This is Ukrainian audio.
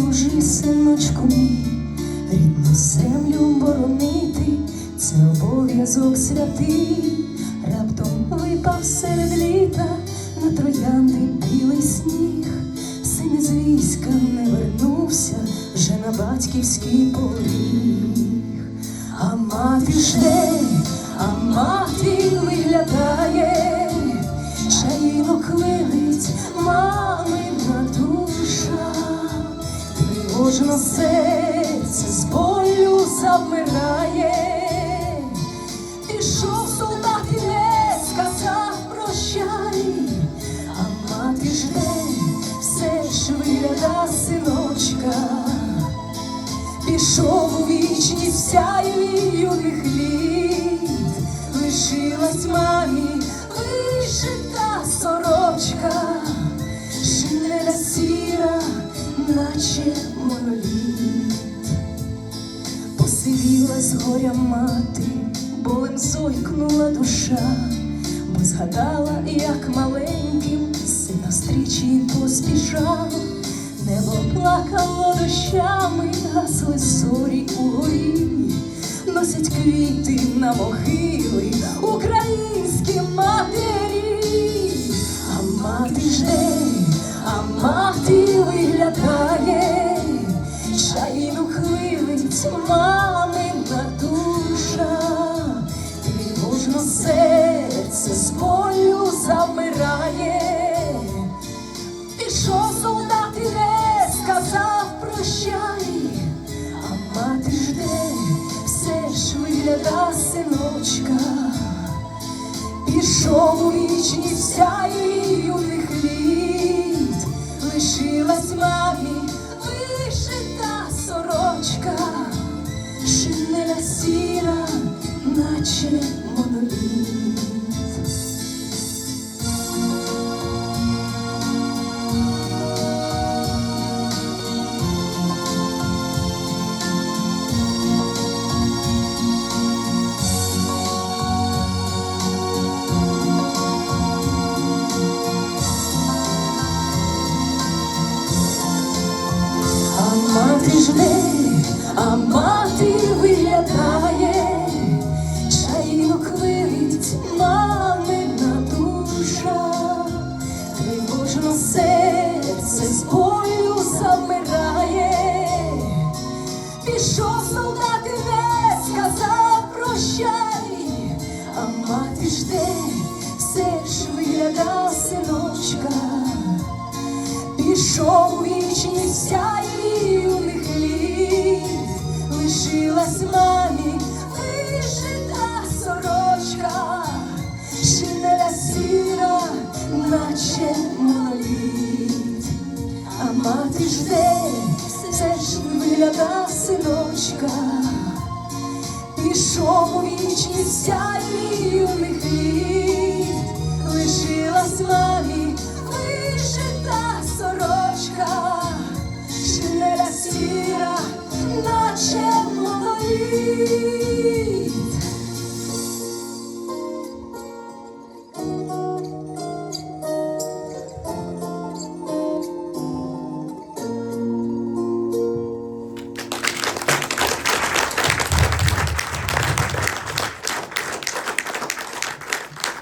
служи, синочку мій, рідну землю боронити, це обов'язок святий, раптом випав серед літа на троянди білий сніг, син із війська не вернувся вже на батьківський поріг, а мати жде, тривожно серце з болю завмирає, пішов солдат і не сказав прощай, а мати жде, все ж вигляда синочка, пішов у вічність сяєві юних літ, наче моноліт. Посивіла з горя мати, болем зойкнула душа, бо згадала, як маленьким сина стрічі поспішав, небо плакало дощами, гасли зорі угорі, носять квіти на могили мати жде, все ж вигляда синочка, пішов у вічність її юних літ, лишилась мамі вишита сорочка, шинеля сіра, наче моноліт. Мати жде, а мати виглядає, чаїнок лить мамина душа, тривожно серце з болю завмирає, пішов солдат і не сказав прощай, а мати жде, все ж вигляда синочка. Пішов у вічність сяї юних літ, лишилась мамі вишита сорочка, шинеля сіра, наче моноліт, а мати жде, все ж вигляда синочка, пішов у вічність сяї юних літ. you.